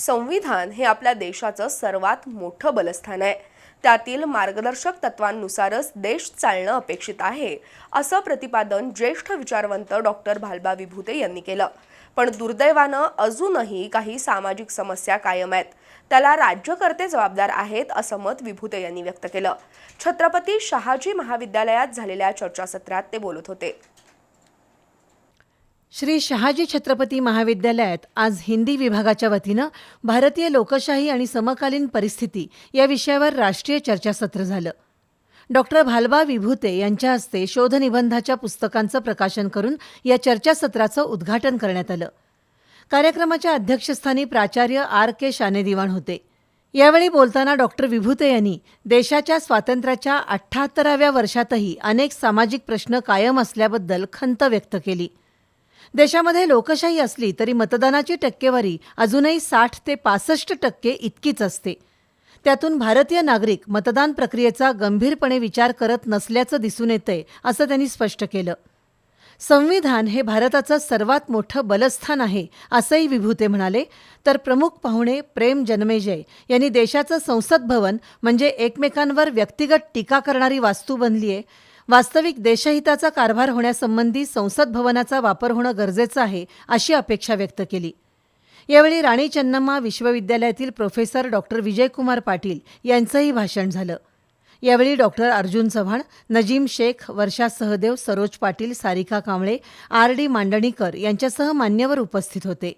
संविधान हे आपल्या देशाचं सर्वात मोठं बलस्थान आहे. त्यातील मार्गदर्शक तत्वांनुसारच देश चालणं अपेक्षित आहे असं प्रतिपादन ज्येष्ठ विचारवंत डॉक्टर भालबा विभूते यांनी केलं. पण दुर्दैवानं अजूनही काही सामाजिक समस्या कायम आहेत. त्याला राज्यकर्ते जबाबदार आहेत असं मत विभूते यांनी व्यक्त केलं. छत्रपती शहाजी महाविद्यालयात झालेल्या चर्चासत्रात ते बोलत होते. श्री शहाजी छत्रपती महाविद्यालयात आज हिंदी विभागाच्या वतीनं भारतीय लोकशाही आणि समकालीन परिस्थिती या विषयावर राष्ट्रीय चर्चासत्र झालं. डॉक्टर भालबा विभूते यांच्या हस्ते शोधनिबंधाच्या पुस्तकांचं प्रकाशन करून या चर्चासत्राचं उद्घाटन करण्यात आलं. कार्यक्रमाच्या अध्यक्षस्थानी प्राचार्य आर के शानेदिवाण होते. यावेळी बोलताना डॉक्टर विभूते यांनी देशाच्या स्वातंत्र्याच्या अठ्ठाहत्तराव्या वर्षातही अनेक सामाजिक प्रश्न कायम असल्याबद्दल खंत व्यक्त केली. देशामध्ये लोकशाही असली तरी मतदानाची टक्केवारी अजूनही साठ ते पासष्ट टक्के इतकीच असते. त्यातून भारतीय नागरिक मतदान प्रक्रियेचा गंभीरपणे विचार करत नसल्याचं दिसून येतंय असं त्यांनी स्पष्ट केलं. संविधान हे भारताचं सर्वात मोठं बलस्थान आहे असंही विभूते म्हणाले. तर प्रमुख पाहुणे प्रेम जन्मेजय यांनी देशाचं संसद भवन म्हणजे एकमेकांवर व्यक्तिगत टीका करणारी वास्तू बनली आहे वास्तविक देशहिताचा कारभार होण्यासंबंधी संसद भवनाचा वापर होणं गरजेचं आहे अशी अपेक्षा व्यक्त केली. यावेळी राणी चन्नम्मा विश्वविद्यालयातील प्रोफेसर डॉक्टर विजयकुमार पाटील यांचंही भाषण झालं. यावेळी doctor Arjun Chavan Najim Shaikh Varsha Sahdev Saroj Patil Sarika Kamble R D Mandanikar यांच्यासह मान्यवर उपस्थित होते.